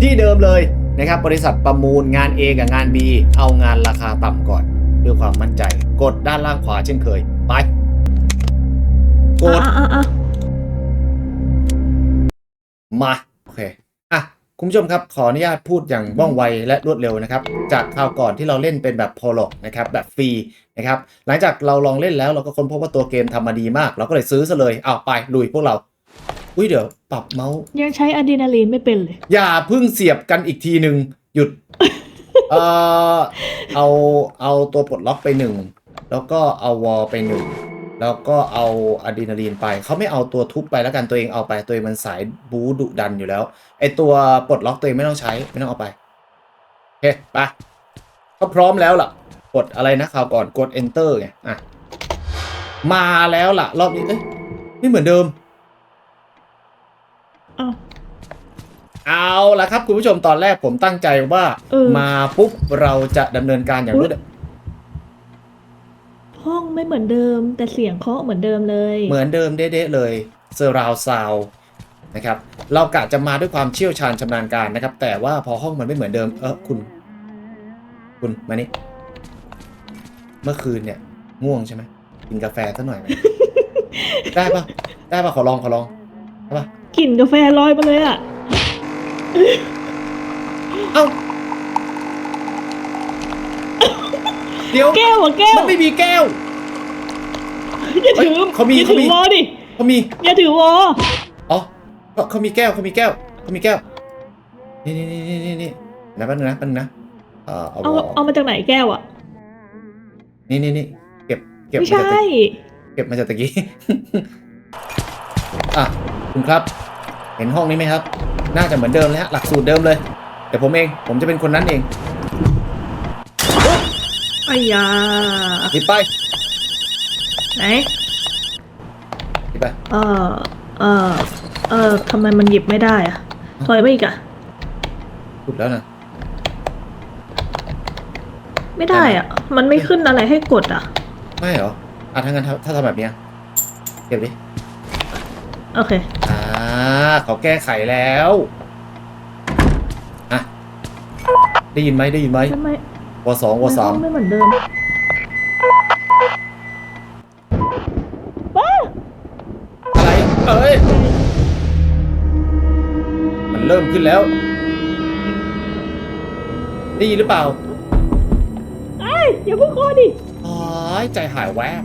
ที่เดิมเลยนะครับบริษัทประมูลงาน A กับงาน B เอางานราคาต่ำก่อนด้วยความมั่นใจ กดด้านล่างขวาเช่นเคย ไป กดอะอะอะมา โอเค อะ คุณผู้ชมครับ ขออนุญาตพูดอย่างว่องไวและรวดเร็วนะครับ จากคราวก่อนที่เราเล่นเป็นแบบโพล o นะครับ แบบฟรีนะครับ หลังจากเราลองเล่นแล้วเราก็ค้นพบว่าตัวเกมทำมาดีมาก เราก็เลยซื้อซะเลย เอาไปลุยพวกเรา อุ้ยเดี๋ยวปรับเมาส์ ยังใช้อะดรีนาลีนไม่เป็นเลย อย่าเพึ่งเสียบกันอีกทีหนึ่งหยุด เอ่อเอาเอาตัวปลดล็อกไปหนึ่งแล้วก็เอาวอลไปหนึ่งแล้วก็เอาอะดรีนาลีนไป เขาไม่เอาตัวทุบไปแล้วกันตัวเองเอาไปตัวเองมันสายบู๊ดุดันอยู่แล้วไอตัวปลดล็อกตัวเองไม่ต้องใช้ไม่ต้องเอาไปโอเคไปก็พร้อมแล้วล่ะ กดอะไรนะคราวก่อนกด enter ไงอะมาแล้วล่ะ รอบนี้เอ้ยไม่เหมือนเดิม อ้าว เอาละครับคุณผู้ชมตอนแรกผมตั้งใจว่าเออ มาปุ๊บเราจะดำเนินการอย่างรวดเร็วห้องไม่เหมือนเดิม แต่เสียงเคาะเหมือนเดิมเลยเหมือนเดิมเด๊ะๆเลยเซอร์ราวซาวนะครับเรากะจะมาด้วยความเชี่ยวชาญชำนาญการนะครับ แต่ว่าพอห้องมันไม่เหมือนเดิม เออคุณ คุณมานี่เมื่อคืนเนี่ย ง่วงใช่ไหมกินกาแฟสักหน่อยไหม ได้ปะได้ปะขอลองขอลองได้ปะกลิ่นกาแฟลอยมาเลยอะ เอ้าเดี๋ยวแก้วอะแก้วมันไม่มีแก้ว อย่าถือเฮ้ยเขามีอย่าถืเขามีอวอดิเขามีอย่าถือวออ๋อเขาเขามีแก้วเขามีแก้วเขามีแก้ว นี่นี่นี่นี่นี่นี่นะแป๊บนึงนะแป๊บนึงนะเอ่อเอาเอาวอเอามาจากไหนแก้วอะนี่นี่นี่เก็บเก็บไม่มาจากใช่ ตะเก็บมาจากตะกี้ อะคุณครับ เห็นห้องนี้ไหมครับ น่าจะเหมือนเดิมเลยฮะหลักสูตรเดิมเลย เดี๋ยวผมเอง ผมจะเป็นคนนั้นเองไอ้ยาปิดไปไหนปิดไป เออเออเออทำไมมันหยิบไม่ได้อะถอยไปอีกอะพูดแล้วนะ ไม่ได้อะมันไม่ขึ้นอะไรให้กดอะไม่เหรออะถ้างั้นถ้าถ้าทำแบบเนี้ยเก็บดิ โอเคอ่า เขาแก้ไขแล้วอะได้ยินไหมได้ยินไหมทำไมวสองวสามนห้องไม่เหมือนเดิมว้าอะไรเอ้ยมันเริ่มขึ้นแล้วได้ยินหรือเปล่าไอ้ยอย่าเพิ่งคอดิอ๋อใจหายแวบ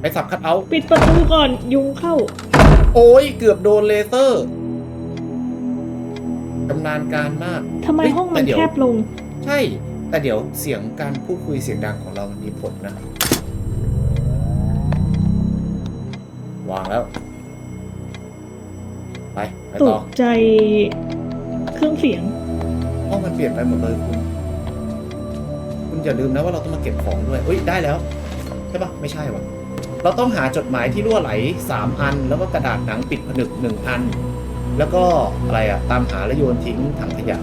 ไปสับคัดเอาท์ปิดประตูก่อนยุงเข้า โอ้ยเกือบโดนเลเซอร์ชำนาญการมากทำไมเฮ้ยห้องแต่มันเดี๋ยวแคบลง ใช่ แต่เดี๋ยวเสียงการพูดคุยเสียงดังของเรามันมีผลนะ วางแล้ว ไป ไปตต่อกใจเครื่องเสียง ห้องมันเปลี่ยนไปหมดเลยคุณ คุณอย่าลืมนะว่าเราต้องมาเก็บของด้วยเอ้ย ได้แล้ว ใช่ปะไม่ใช่วะ เราต้องหาจดหมายที่รั่วไหล 3 อัน แล้วก็กระดาษหนังปิดผนึก 1 อัน แล้วก็อะไรอะตามหาและโยนทิ้งถังขยะ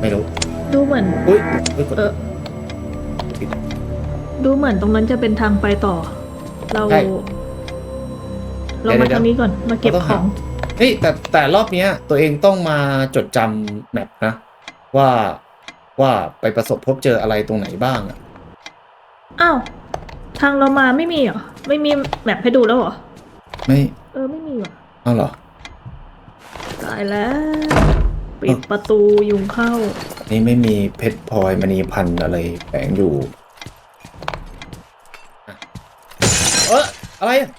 ไม่รู้ ดูเหมือน อุ้ยอุ้ยกดเออปิด ดูเหมือนตรงนั้นจะเป็นทางไปต่อ เรา ใช่เราเดี๋มายวทางนี้ก่อน มาเก็บเราต้องขหาอง เฮ้ยแต่แต่รอบเนี้ย ตัวเองต้องมาจดจำแมปนะ ว่าว่าไปประสบพบเจออะไรตรงไหนบ้างอะอ้าว ทางเรามาไม่มีเหรอ ไม่มีแมปให้ดูแล้วเหรอ ไม่เออไม่มีว่ะเอาเหรอ ตายแล้วปิดประตูยุงเข้า นี่ไม่มีเพชรพลอยมณีพันธ์อะไรแฝงอยู่อะเอออะไรอะ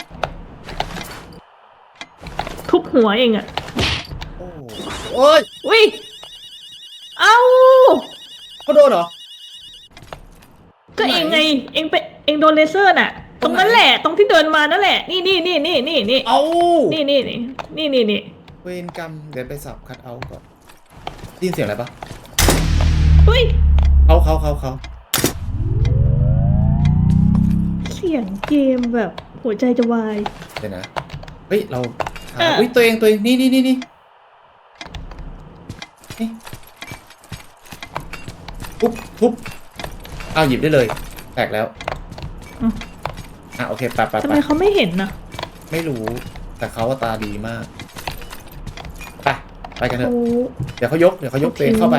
ทุบหัวเองอะโอ้โอ้ย วิเอ้าเขาโดนเหรอ ก็ตรงไหนเองไง เองไปเองโดนเลเซอร์น่ะ ตรงนั้นแหละ ตรงที่เดินมานั่นแหละ นี่นี่นี่นี่นี่นี่เอานี่นี่นี่นี่นี่นี่เวรกรรมเดี๋ยวไปสับคัดเอาท์ก่อนได้ยินเสียงอะไรปะอุ้ยเขาเขาเขาเขาเสียงเกมแบบหัวใจจะวาย เดี๋ยวนะเฮ้ยเราหาเอออุ้ยตัวเองตัวเองนี่นี่นี่นี่นี่ทุบทุบเอาหยิบได้เลย แตกแล้วอะโอเคไปไปทำไปไมเขาไม่เห็นนะไม่รู้ แต่เขาว่าตาดีมาก ไปไปกันเถเขาอะเดี๋ยวเขายก เดี๋ยวเขายกโอเค ตัวเองเข้าไป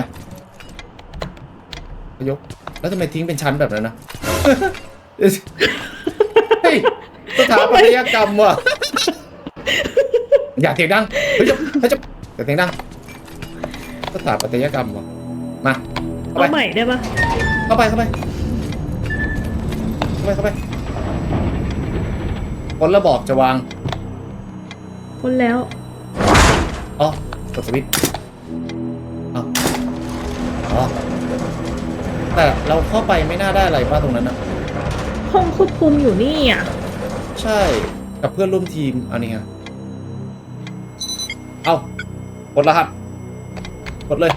เขายก แล้วทำไมทิ้งเป็นชั้นแบบนั้นนะ เฮ้ยสถาปัตยกรรมว่ะ อย่าเสียงดังเฮ้ยจะเฮ้ยจะอย่าเสียงดังสถาปัตยกรรมว่ะ มาเข้าเอาไป ใหม่ได้ปะ เข้าไปเข้าไปเข้าไปเข้าไปคนละบอกจะวาง พ้นแล้ว อ๋อกดสวิตช์อ๋ออ๋อแต่เราเข้าไปไม่น่าได้อะไรป้าตรงนั้นนะห้องควบคุมอยู่นี่อะ ใช่ กับเพื่อนร่วมทีมเอานี่ไงเอากดรหัส กดเลย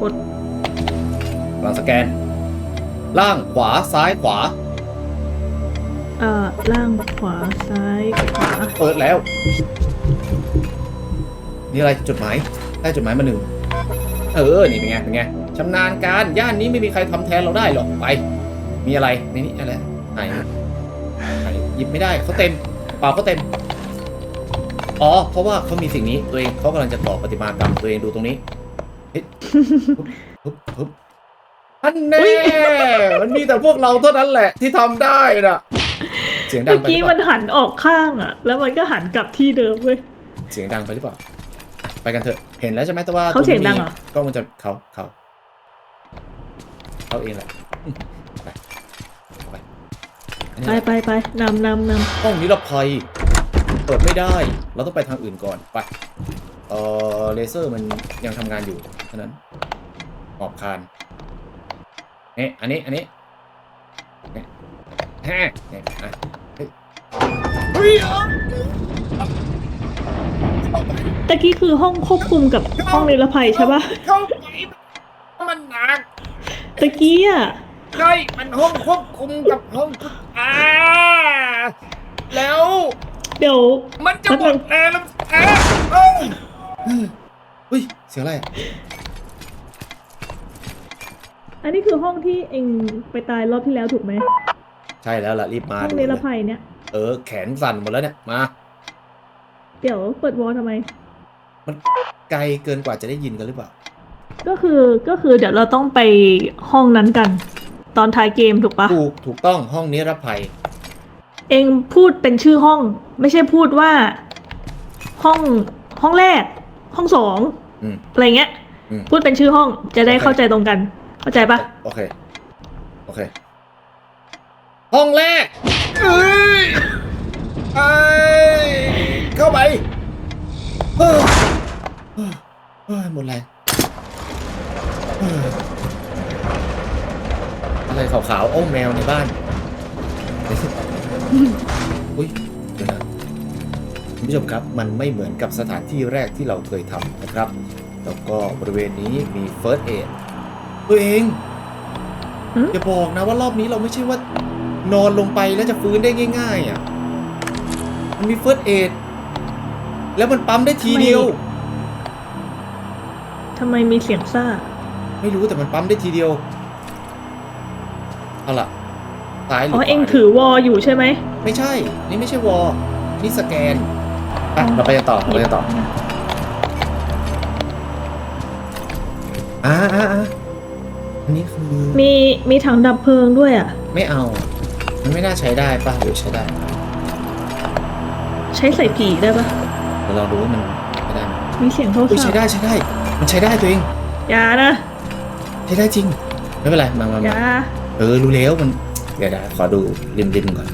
กด กำลังสแกน ล่างขวาซ้ายขวา เอ่อล่างขวาซ้ายขวาเปิดแล้ว นี่อะไรจดหมายได้จดหมายมาหนึ่ง เออ นี่เป็นไง เป็นไงชำนาญการ ย่านนี้ไม่มีใครทำแทนเราได้หรอก ไป มีอะไร ในนี้อะไรไหนไหนหยิบไม่ได้เขาเต็ม เปล่าเขาเต็ม อ๋อ เพราะว่าเขามีสิ่งนี้ตัวเองเขากำลังจะต่อปฏิมากรรมตัวเองดูตรงนี้เฮ้ยฮึบฮึบ อันแน่ มันมีแต่พวกเราเท่านั้นแหละที่ทำได้น่ะ เสียงดัเมื่งอไปหกี้รือเปมัล่านหันออกข้างอะ แล้วมันก็หันกลับที่เดิมเว้ย เสียงดังไปหรือเปล่า ไปกันเถอะ เห็นแล้วใช่ไหมแต่ว่าเขาเสียงดังเหรอ กล้องมันจะเขาเขาเขาเองแหละไปไปอันนี้ไปไปไปนำนำนห้องนิรภัย เปิดไม่ได้ เราต้องไปทางอื่นก่อน ไป เออเลเซอร์มันยังทำงานอยู่ฉะนั้นหมอบคานเนี่ยอันนี้ อันนี้เนี่ยแฮ่เนี่ยอะเฮ้ยเฮ้ยเอาเอาไปำตะกี้คือห้องควบคุมกับห้องนิรภัยใช่ปะเข้าไปมันหนักตะกี้อะใช่มันห้องควบคุมกับห้องอ่าแล้ว เดี๋ยวมันจะหมดแอร์แล้วแอร์เอ้ยเฮ้ยเสียงอะไรอะ อันนี้คือห้องที่เองไปตายรอบที่แล้วถูกไหมใช่แล้วล่ะรีบมาห้องด่วนนิรเลยภัยเนี่ย เออแขนสั่นหมดแล้วเนี่ยมา เดี๋ยวเปิดวอลทำไมมันไกลเกินกว่าจะได้ยินกันหรือเปล่า ก็คือก็คือเดี๋ยวเราต้องไปห้องนั้นกัน ตอนท้ายเกมถูกปะถูกถูกต้องห้องนิรภัย เองพูดเป็นชื่อห้อง ไม่ใช่พูดว่า ห้องห้องแรก ห้องสองอืมอะไรเงี้ย อืมพูดเป็นชื่อห้องจะได้โอเคเข้าใจตรงกัน เข้าใจปะโอเค โอเค ห้องแรกเอ้ยไอ้เข้าไปเฮ้ยเฮ้ยหมดแรงเฮ้ยอะไรขาวๆโอ้แมวในบ้าน อุ้ยเดี๋ยวนะคุณผู้ชมครับ มันไม่เหมือนกับสถานที่แรกที่เราเคยทำนะครับ แล้วก็บริเวณนี้มี First Aid ตัวเองอย่าบอกนะว่ารอบนี้เราไม่ใช่ว่านอนลงไปแล้วจะฟื้นได้ง่าย ๆอะมันมี First Aid แล้วมันปั๊มได้ทีเดียว ทำไมมีเสียงซ่า ไม่รู้แต่มันปั๊มได้ทีเดียวเอาล่ะซ้ายหรืออ๋อ ขวาเองถือวอลอยู่ใช่ไหมไม่ใช่ นี่ไม่ใช่วอลนี่สแกนอะเราไปกันต่อเราไปกันต่ออ่าอ่าอ่า อันนี้คือมีมีถังดับเพลิงด้วยอะ ไม่เอา มันไม่น่าใช้ได้ป่ะหรือใช้ได้ใช้ใส่ผีได้ปะเดี๋ยวเราดูว่ามันใช้ได้ไหมมีเสียงโทรอุ้ยศัใช้พท์ได้ใช้ได้ มันใช้ได้ตัวเองอย่านะใช้ได้จริง ไม่เป็นไรมามาอมาย่าเออรู้แล้วมันเดี๋ยวนะขอดูริมริมก่อน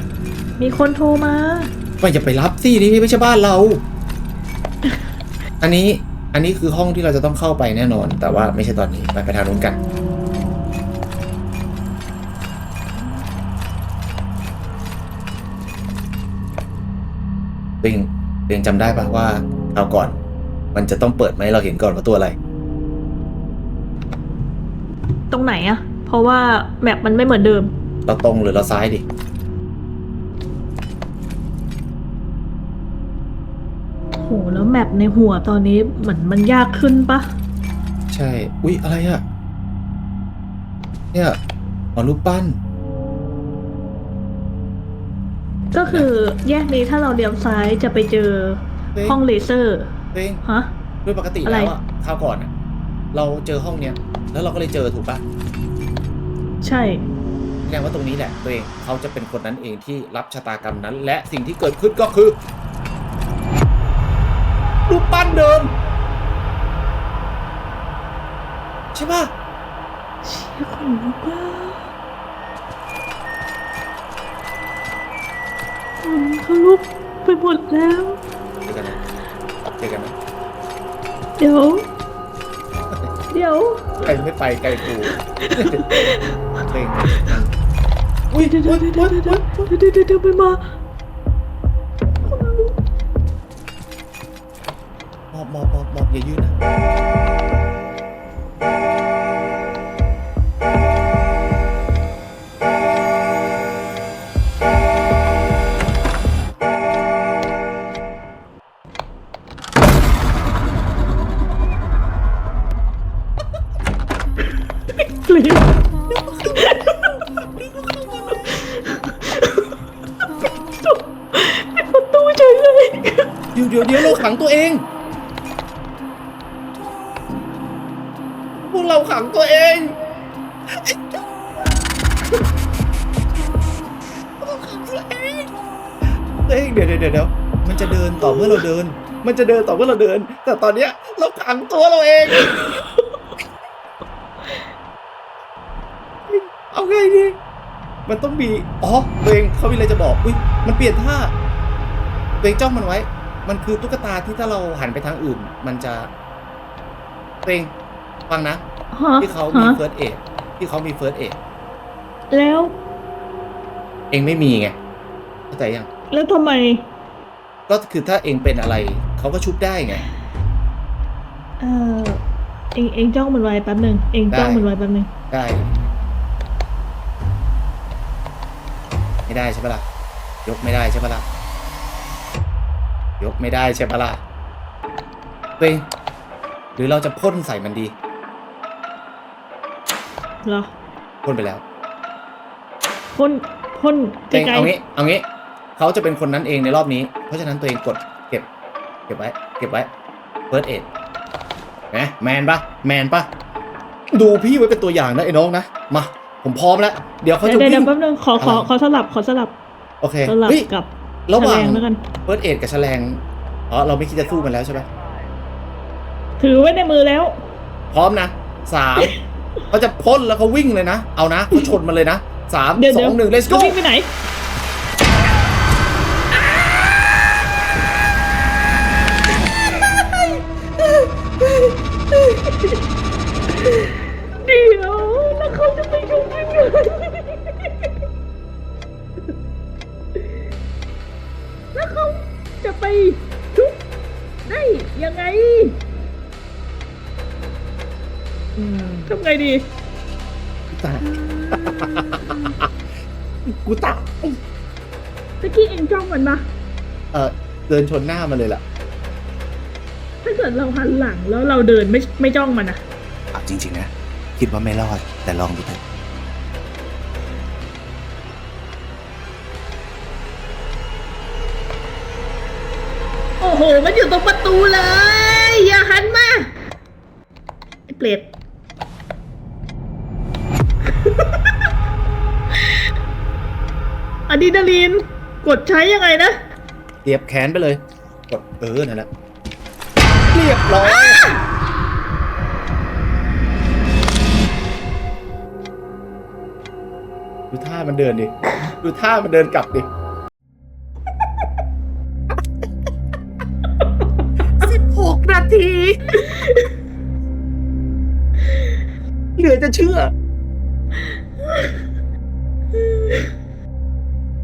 มีคนโทรมา ไม่จะไปรับสินี่ไม่ใช่บ้านเรา อันนี้อันนี้คือห้องที่เราจะต้องเข้าไปแน่นอน แต่ว่าไม่ใช่ตอนนี้ไปไปทางนู้นกัน เองเองจำได้ปะว่าเอาก่อน มันจะต้องเปิดไหมเราเห็นก่อนว่าตัวอะไร ตรงไหนอะเพราะว่าแมปมันไม่เหมือนเดิม เราตรงหรือเราซ้ายดิ โหแล้วแมปในหัวตอนนี้เหมือนมันยากขึ้นปะใช่ อุ๊ย อะไรอะเนี่ยอ๋อรูปปั้น ก็คือแยกนี้ถ้าเราเลี้ยวซ้ายจะไปเจอตัวเองห้องเลเซอร์ตัวเองฮะโดยปกติอะไรแล้วอะคราวก่อนอะเราเจอห้องเนี้ย แล้วเราก็เลยเจอถูกปะใช่แสดงว่าตรงนี้แหละตัวเองเขาจะเป็นคนนั้นเองที่รับชะตากรรมนั้น และสิ่งที่เกิดขึ้นก็คือรูปปั้นเดิมใช่ปะเชี่ยขนลุกอะ เขาลุกไปหมดแล้ว เจอกันนะเจอกันนะเดี๋ยว เดี๋ยวใครไม่ไปไกลกูตัวเองอุ้ยเดี๋ยวเดี๋อุ้ยวยเดี๋ยวอุ้ยเดี๋ยวเดี๋ยวเดี๋ยวเดี๋ยวมันมาขนลุกหมอบหมอบหมอบหมอบอย่ายืนนะ พวกเราขังตัวเองตัวเองเดี๋ยวเดี๋ยวเดี๋ยวเดี๋ยวมันจะเดินต่อเมื่อเราเดิน มันจะเดินต่อเมื่อเราเดิน แต่ตอนเนี้ยเราขังตัวเราเอง เอาไงดีมันต้องมี อ๋อตัวเองเขามีอะไรจะบอก อุ้ย มันเปลี่ยนท่าตัวเองจ้องมันไว้ มันคือตุ๊กตาที่ถ้าเราหันไปทางอื่น มันจะตัวเอง ฟังนะ ฮะที่เขามีฮะเฟิร์สเอดที่เขามีเฟิร์สเอดแล้ว เองไม่มีไงเข้าใจยัง แล้วทำไม ก็คือถ้าเองเป็นอะไร เขาก็ชุบได้ไง เออเองเองจ้องมันไว้แป๊บหนึ่งเองจ้องได้ มันไว้แป๊บหนึ่งได้ ไม่ได้ใช่ปะล่ะยกไม่ได้ใช่ปะล่ะยกไม่ได้ใช่ปะล่ะตัวเองหรือเราจะพ่นใส่มันดี เหรอพ่นไปแล้วพ่นพ่นไกตัวเองลเอางี้เอางี้เขาจะเป็นคนนั้นเองในรอบนี้ เพราะฉะนั้นตัวเองกดเก็บ เก็บไว้ เก็บไว้เฟิร์สเอ็ดนะแมนปะแมนปะดูพี่ไว้เป็นตัวอย่างนะไอ้น้องนะมาผมพร้อมแล้ว เดี๋ยวๆเขาเดี๋ยวจะเดี๋ยววิ่งแป๊บหนึงขอขออะไรขอสลับขอสลับโอเคสลับเฮ้ยกับระหว่างแฉลงแล้วกันเฟิร์สเอ็ดกับแฉลงอ๋อเราไม่คิดจะสู้มันแล้วใช่ไหมถือไว้ในมือแล้ว พร้อมนะสาม เขาจะพ่นแล้วเขาวิ่งเลยนะ เอานะเขาชนมันเลยนะสามเดี๋ยวสเดี๋อยวงหนึ่ง let's จะ go วิ่งไปไหน เดี๋ยว แล้วเขาจะไปชุบยังไงแล้วเขาจะไปชุบได้ยังไงอืม ทำไงดีตายกูตายตะกี้เองจ้องมันปะเออเดินชนหน้ามันเลยล่ะ ถ้าเกิดเราหันหลังแล้วเราเดินไม่ไม่จ้องมันอะอะจริง ๆ นะ คิดว่าไม่รอด แต่ลองดูเถอะโอ้โห มันอยู่ตรงประตูเลย อย่าหันมาไอ้เปรต อะดรีนาลีน กดใช้ยังไงนะ เสียบแขนไปเลยกดเออนั่นแหละเรียบร้อยดูท่ามันเดินดิดูท่ามันเดินกลับดิสิบหกนาที เหลือจะเชื่อ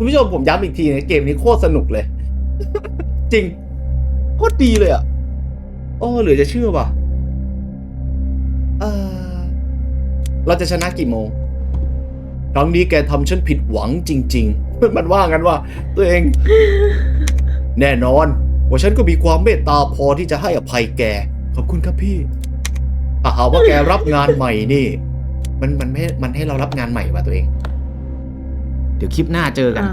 คุณผู้ชมผมย้ำอีกทีนะเกมนี้โคตรสนุกเลย จริงโคตรดีเลยอะโอ้เหลือจะเชื่อว่ะเราจะชนะกี่โมงครั้งนี้แกทำฉันผิดหวังจริง ๆ มันว่ากันว่า ตัวเอง แน่นอน ว่าฉันก็มีความเมตตาพอที่จะให้อภัยแก ขอบคุณครับพี่ถ้าหาว่าแกรับงานใหม่นี่ มันมันไม่มันให้เรารับงานใหม่ว่ะตัวเอง ดี๋ยวคลิปหน้าเจอกัน